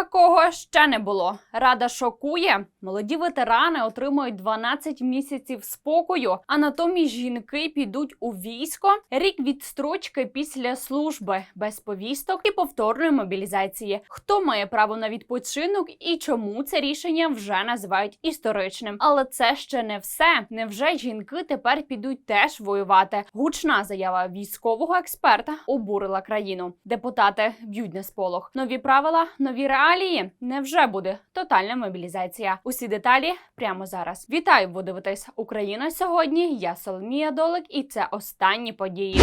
Такого ще не було. Рада шокує. Молоді ветерани отримують 12 місяців спокою, а натомість жінки підуть у військо. Рік відстрочки після служби без повісток і повторної мобілізації. Хто має право на відпочинок і чому це рішення вже називають історичним? Але це ще не все. Невже жінки тепер підуть теж воювати? Гучна заява військового експерта обурила країну. Депутати б'ють на сполох. Нові правила, нові реалії. Невже буде тотальна мобілізація? Усі деталі прямо зараз. Вітаю, ви дивитесь Україна сьогодні. Я Соломія Долик, і це останні події.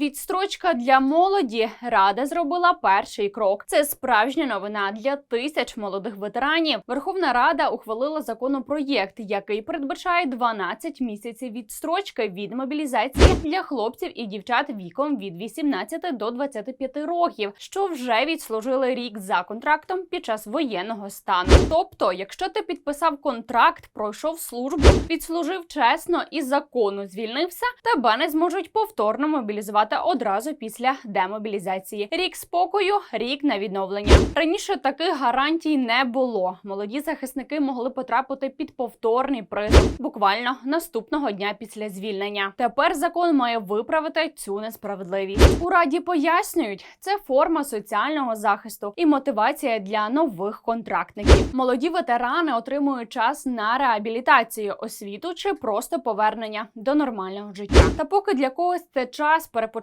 Відстрочка для молоді рада зробила перший крок. Це справжня новина для тисяч молодих ветеранів. Верховна Рада ухвалила законопроєкт, який передбачає 12 місяців відстрочки від мобілізації для хлопців і дівчат віком від 18 до 25 років, що вже відслужили рік за контрактом під час воєнного стану. Тобто, якщо ти підписав контракт, пройшов службу, відслужив чесно і законно звільнився, тебе не зможуть повторно мобілізувати одразу після демобілізації. Рік спокою, рік на відновлення. Раніше таких гарантій не було. Молоді захисники могли потрапити під повторний призов буквально наступного дня після звільнення. Тепер закон має виправити цю несправедливість. У раді пояснюють, це форма соціального захисту і мотивація для нових контрактників. Молоді ветерани отримують час на реабілітацію, освіту чи просто повернення до нормального життя. Та поки для когось це час перепочинку,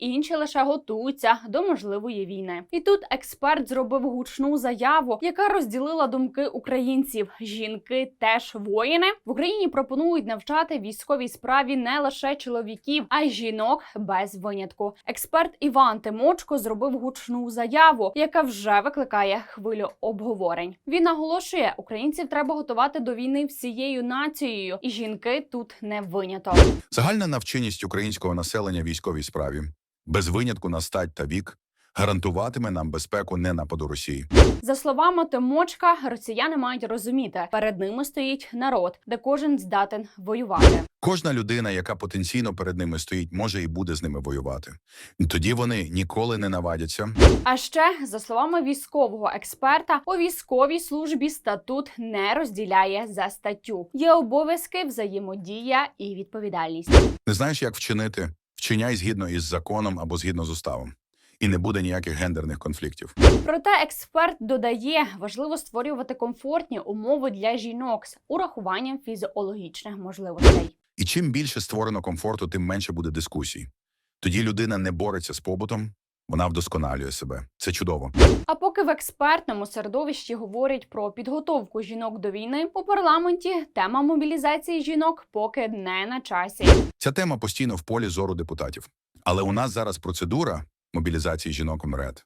інші лише готуються до можливої війни. І тут експерт зробив гучну заяву, яка розділила думки українців. Жінки теж воїни в Україні пропонують навчати військовій справі не лише чоловіків, а й жінок без винятку. Експерт Іван Тимочко зробив гучну заяву, яка вже викликає хвилю обговорень. Він наголошує, українців треба готувати до війни всією нацією, і жінки тут не виняток. Загальна навченість українського населення військовій справі, без винятку на стать та вік, гарантуватиме нам безпеку не нападу Росії. За словами Тимочка, росіяни мають розуміти, перед ними стоїть народ, де кожен здатен воювати. Кожна людина, яка потенційно перед ними стоїть, може і буде з ними воювати. Тоді вони ніколи не навадяться. А ще за словами військового експерта, у військовій службі статут не розділяє за статтю. Є обов'язки, взаємодія і відповідальність. Не знаєш, як вчинити? Вчиняй згідно із законом або згідно з уставом. І не буде ніяких гендерних конфліктів. Проте експерт додає, важливо створювати комфортні умови для жінок з урахуванням фізіологічних можливостей. І чим більше створено комфорту, тим менше буде дискусій. Тоді людина не бореться з побутом, вона вдосконалює себе. Це чудово. А поки в експертному середовищі говорять про підготовку жінок до війни, у парламенті тема мобілізації жінок поки не на часі. Ця тема постійно в полі зору депутатів. Але у нас зараз процедура мобілізації жінок МРЕД.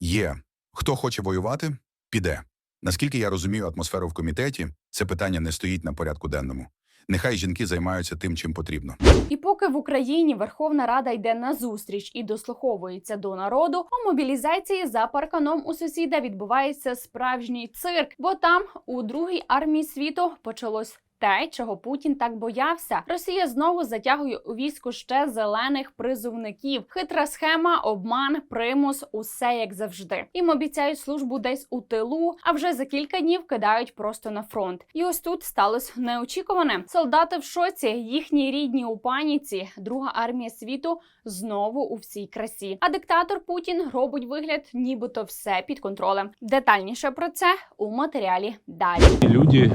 Є хто хоче воювати, піде. Наскільки я розумію атмосферу в комітеті, це питання не стоїть на порядку денному. Нехай жінки займаються тим, чим потрібно. І поки в Україні Верховна Рада йде на зустріч і дослуховується до народу, у мобілізації за парканом у сусіда відбувається справжній цирк, бо там у другій армії світу почалось. Те, чого Путін так боявся, Росія знову затягує у військо ще зелених призовників. Хитра схема, обман, примус, усе як завжди. Їм обіцяють службу десь у тилу, а вже за кілька днів кидають просто на фронт. І ось тут сталося неочікуване. Солдати в шоці, їхні рідні у паніці. Друга армія світу знову у всій красі. А диктатор Путін робить вигляд, нібито все під контролем. Детальніше про це у матеріалі далі. люди,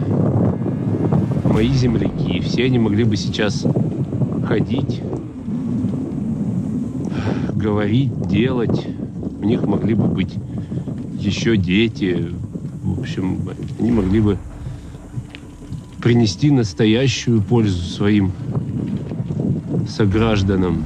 мои земляки, все они могли бы сейчас ходить, говорить, делать. У них могли бы быть еще дети. В общем, они могли бы принести настоящую пользу своим согражданам.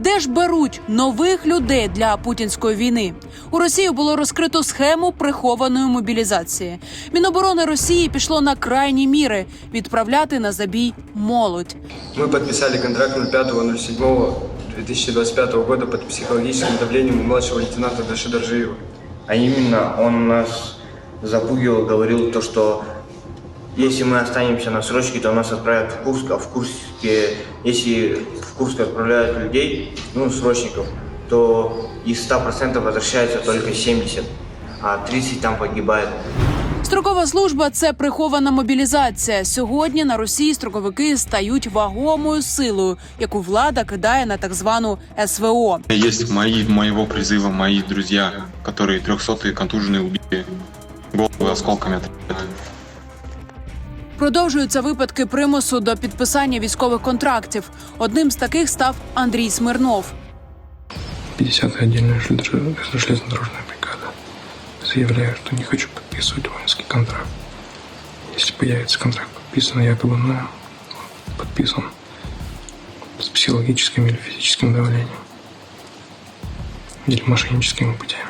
Де ж беруть нових людей для путінської війни? У Росії було розкрито схему прихованої мобілізації. Міноборони Росії пішло на крайні міри відправляти на забій молодь. Мы подписали контракт 05.07.2025 года под психологическим давлением у младшего лейтенанта Даши Доржиева. А именно он нас запугивал, говорил то, что если мы останемся на срочке, то нас отправят в Курск, а в Курске, если в Курск отправляют людей, ну, срочников, то из 100% возвращается только 70, а 30 там погибает. Строкова служба це прихована мобілізація. Сьогодні на Росії строковики стають вагомою силою, яку влада кидає на так звану СВО. Есть мои, моего призыва мои друзья, которые трехсотые контуженные убили головы осколками от Продовжуються випадки примусу до підписання військових контрактів. Одним з таких став Андрій Смирнов. 50-я отдельная бригада. Заявляю, что не хочу подписывать воинский контракт. Если появится контракт подписан, якобы мною, подписан с психологическим или физическим давлением. Или мошенническими путями.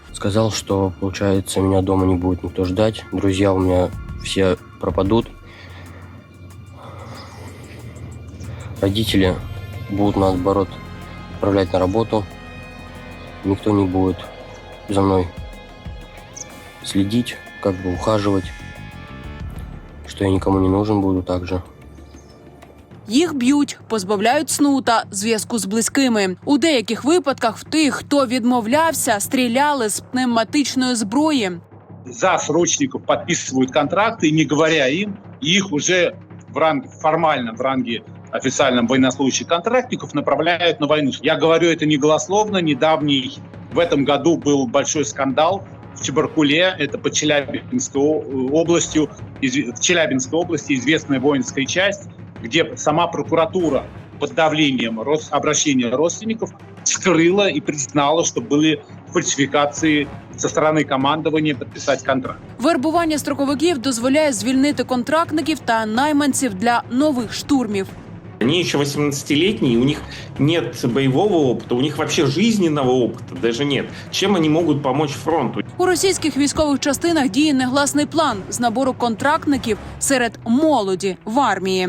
Сказал, что, получается, меня дома не будет никто ждать. Друзья у меня все пропадут. Родители будут, наоборот, отправлять на работу. Никто не будет за мной следить, как бы ухаживать. Что я никому не нужен буду также. Їх б'ють, позбавляють сну та зв'язку з близькими. У деяких випадках в тих, хто відмовлявся, стріляли з пневматичної зброї. за срочников подписывают контракты, и не говоря им, и их уже в ранге, формально в ранге официальном военнослужащих контрактников направляют на войну. Я говорю это не голословно. Недавний в этом году был большой скандал в Чебаркуле, это под Челябинской о- областью, изв- в Челябинской области известная воинская часть, где сама прокуратура под давлением рос- обращения родственников скрыла и признала, что были фальсификации со стороны командования подписать контракт. Вербування строковиків дозволяє звільнити контрактників та найманців для нових штурмів. Они еще 18-летние, у них нет боевого опыта, у них вообще жизненного опыта даже нет. Чем они могут помочь фронту? У російських військових частинах діє негласний план з набору контрактників серед молоді в армії.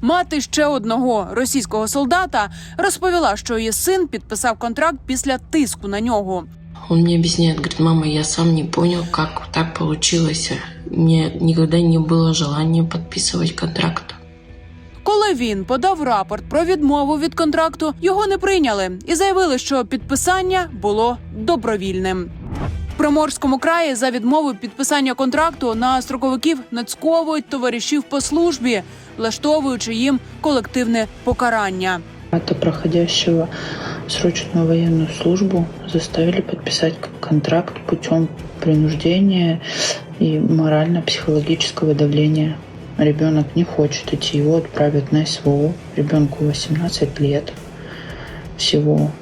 Мати ще одного російського солдата розповіла, що її син підписав контракт після тиску на нього. Он мне объясняет, говорит, мама, я сам не понял, как так получилось. Мне никогда не было желания подписывать контракт. Коли він подав рапорт про відмову від контракту, його не прийняли і заявили, що підписання було добровільним. Приморському краї за відмову підписання контракту на строковиків нацьковують товаришів по службі, влаштовуючи їм колективне покарання. Это проходящего срочную военную службу заставили подписать контракт путем принуждения и морально-психологического давления. Ребенок не хочет идти, его отправят на СВО. Ребенку 18 лет всего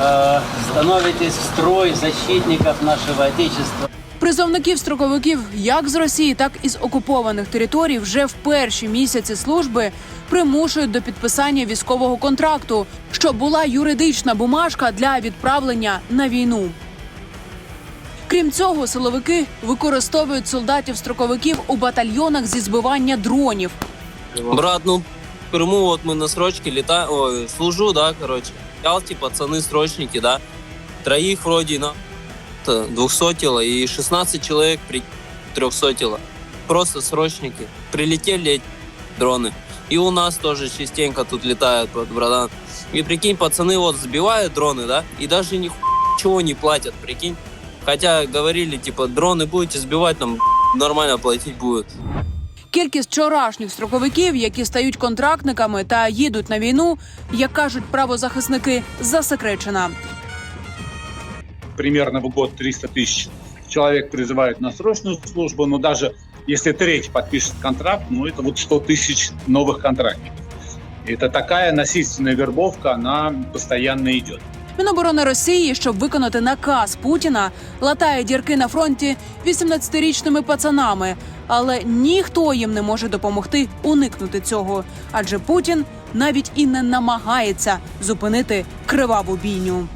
э, становитесь в строй защитников нашего Отечества. Призовників строковиків як з Росії, так і з окупованих територій вже в перші місяці служби примушують до підписання військового контракту, що була юридична бумажка для відправлення на війну. Крім цього, силовики використовують солдатів-строковиків у батальйонах зі збивання дронів. Брат, ну, в Крыму вот мы на срочке летаем, ой, служу, да, короче. Ялти, пацаны, срочники, да. Троих вроде на двухсотило и 16 человек при трехсотило. Просто срочники. Прилетели эти дроны. И у нас тоже частенько тут летают, братан. И прикинь, пацаны вот сбивают дроны, да, и даже ничего не платят, прикинь. Хотя говорили, типа, дроны будете сбивать, там нормально платить будет. Кількість вчорашніх строковиків, які стають контрактниками та їдуть на війну, як кажуть правозахисники, засекречена. Примерно в год 300 тысяч человек призывают на срочную службу, но даже если треть подпишет контракт, ну это вот 100 тысяч новых контрактников. Это такая насильственная вербовка, она постоянно идет. Міноборони Росії, щоб виконати наказ Путіна, латає дірки на фронті 18-річними пацанами, але ніхто їм не може допомогти уникнути цього, адже Путін навіть і не намагається зупинити криваву бійню.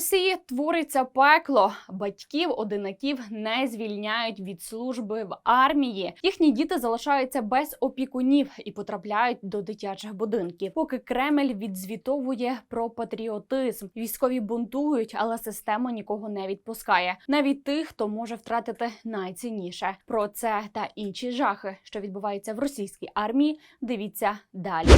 Росії твориться пекло. Батьків одинаків не звільняють від служби в армії. Їхні діти залишаються без опікунів і потрапляють до дитячих будинків. Поки Кремль відзвітовує про патріотизм, військові бунтують, але система нікого не відпускає. Навіть тих, хто може втратити найцінніше. Про це та інші жахи, що відбуваються в російській армії. Дивіться далі.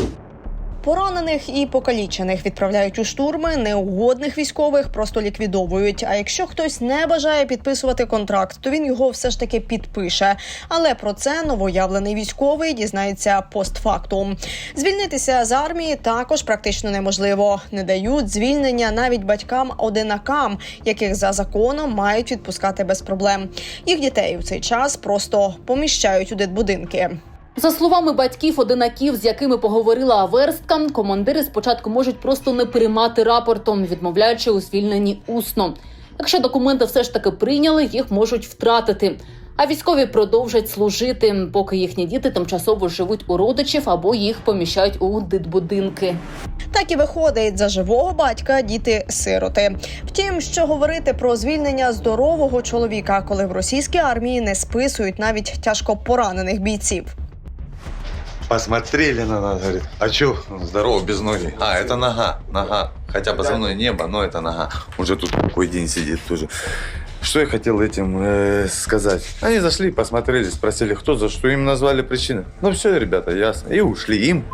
Поранених і покалічених відправляють у штурми, неугодних військових просто ліквідовують. А якщо хтось не бажає підписувати контракт, то він його все ж таки підпише. Але про це новоявлений військовий дізнається постфактум. Звільнитися з армії також практично неможливо. Не дають звільнення навіть батькам-одинакам, яких за законом мають відпускати без проблем. Їх дітей у цей час просто поміщають у дитбудинки. За словами батьків одинаків, з якими поговорила Аверстка, командири спочатку можуть просто не приймати рапортом, відмовляючи у звільненні усно. Якщо документи все ж таки прийняли, їх можуть втратити. А військові продовжать служити, поки їхні діти тимчасово живуть у родичів або їх поміщають у дитбудинки. Так і виходить за живого батька діти сироти. Втім, що говорити про звільнення здорового чоловіка, коли в російській армії не списують навіть тяжко поранених бійців. Посмотрели на нас, говорит, а чё, здорово, без ноги? А, это нога, нога. Хотя позывной небо, но это нога. Уже тут какой день сидит тоже. Что я хотел этим э, сказать? Они зашли, посмотрели, спросили, кто за что, им назвали причины. Ну все, ребята, ясно. И ушли им.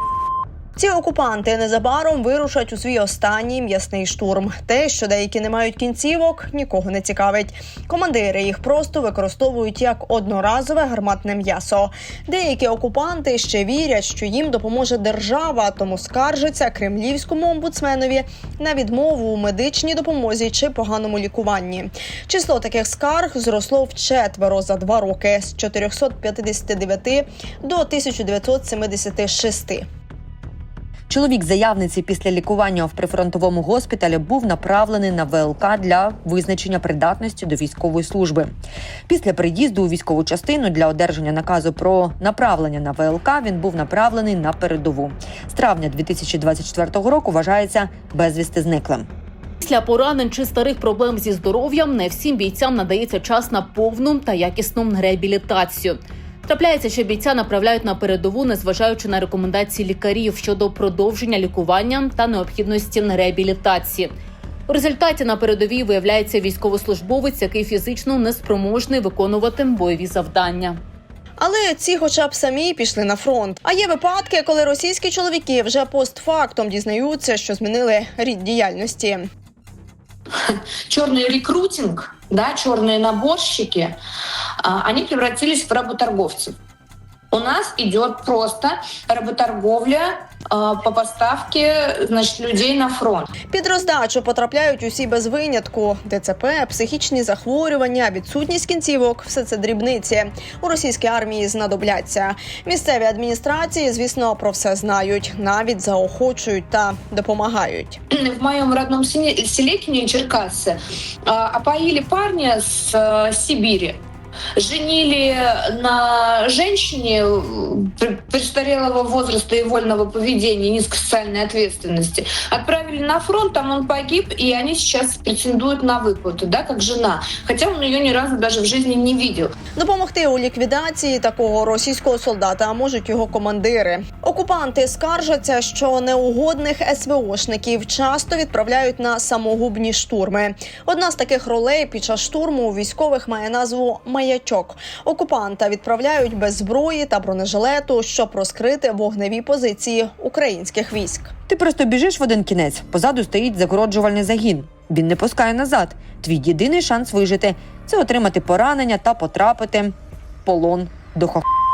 Ці окупанти незабаром вирушать у свій останній м'ясний штурм. Те, що деякі не мають кінцівок, нікого не цікавить. Командири їх просто використовують як одноразове гарматне м'ясо. Деякі окупанти ще вірять, що їм допоможе держава, тому скаржаться кремлівському омбудсменові на відмову у медичній допомозі чи поганому лікуванні. Число таких скарг зросло вчетверо за два роки з 459 до 1976. Чоловік заявниці після лікування в прифронтовому госпіталі був направлений на ВЛК для визначення придатності до військової служби. Після приїзду у військову частину для одержання наказу про направлення на ВЛК він був направлений на передову. З травня 2024 року вважається безвісти зниклим. Після поранень чи старих проблем зі здоров'ям не всім бійцям надається час на повну та якісну реабілітацію. Трапляється, що бійця направляють на передову, незважаючи на рекомендації лікарів щодо продовження лікування та необхідності реабілітації. У результаті на передовій виявляється військовослужбовець, який фізично неспроможний виконувати бойові завдання. Але ці, хоча б самі пішли на фронт. А є випадки, коли російські чоловіки вже постфактом дізнаються, що змінили рід діяльності. черный рекрутинг, да, черные наборщики, они превратились в работорговцев. У нас идет просто работорговля э, по поставке значит, людей на фронт. Під роздачу потрапляють усі без винятку: ДЦП, психічні захворювання, відсутність кінцівок все це дрібниці. У російській армії знадобляться. Місцеві адміністрації, звісно, про все знають, навіть заохочують та допомагають. В моем родном селе, селе Черкассы опоили парня с э, Сибири. Женили на женщине э, престарелого возраста и вольного поведения, низкой социальной ответственности. Отправили на фронт, там он погиб, и они сейчас претендуют на выплату, да, как жена. Хотя он ее ни разу даже в жизни не видел. Допомогти у ліквідації такого російського солдата можуть його командири. Окупанти скаржаться, що неугодних СВОшників часто відправляють на самогубні штурми. Одна з таких ролей під час штурму у військових має назву маячок. Окупанта відправляють без зброї та бронежилету, щоб розкрити вогневі позиції українських військ. Ти просто біжиш в один кінець, позаду стоїть загороджувальний загін. Він не пускає назад. Твій єдиний шанс вижити це отримати поранення та потрапити в полон до хох.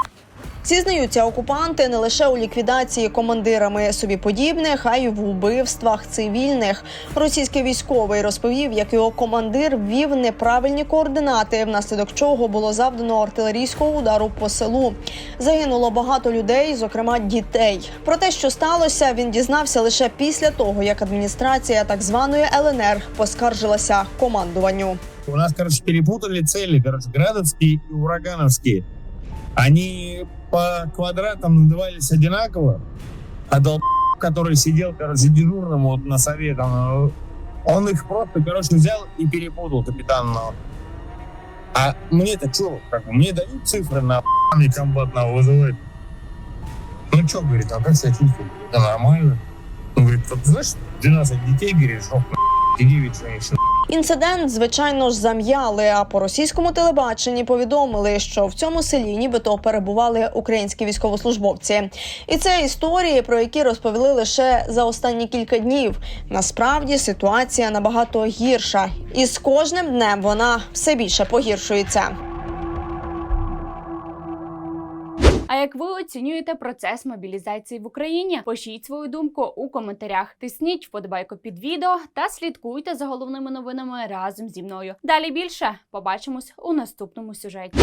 Зізнаються окупанти не лише у ліквідації командирами собі подібних, а й в убивствах цивільних. Російський військовий розповів, як його командир ввів неправильні координати, внаслідок чого було завдано артилерійського удару по селу. Загинуло багато людей, зокрема дітей. Про те, що сталося, він дізнався лише після того, як адміністрація так званої ЛНР поскаржилася командуванню. У нас, короче, перепутали цели, короче, градовские и урагановские. Они по квадратам назывались одинаково, а долб, который сидел, короче, дежурным вот на сове, там, он их просто, короче, взял и перепутал капитан. А мне-то что, как мне дают цифры на мне комбат на вызывает. Ну что, говорит, а как себя чувствует? Да нормально. Он говорит, вот знаешь, 12 детей, говорит, жопа, и 9 женщин. Інцидент, звичайно ж, зам'яли. А по російському телебаченні повідомили, що в цьому селі нібито перебували українські військовослужбовці. І це історії, про які розповіли лише за останні кілька днів. Насправді ситуація набагато гірша, і з кожним днем вона все більше погіршується. А як ви оцінюєте процес мобілізації в Україні? Пишіть свою думку у коментарях. Тисніть вподобайку під відео та слідкуйте за головними новинами разом зі мною. Далі більше побачимось у наступному сюжеті.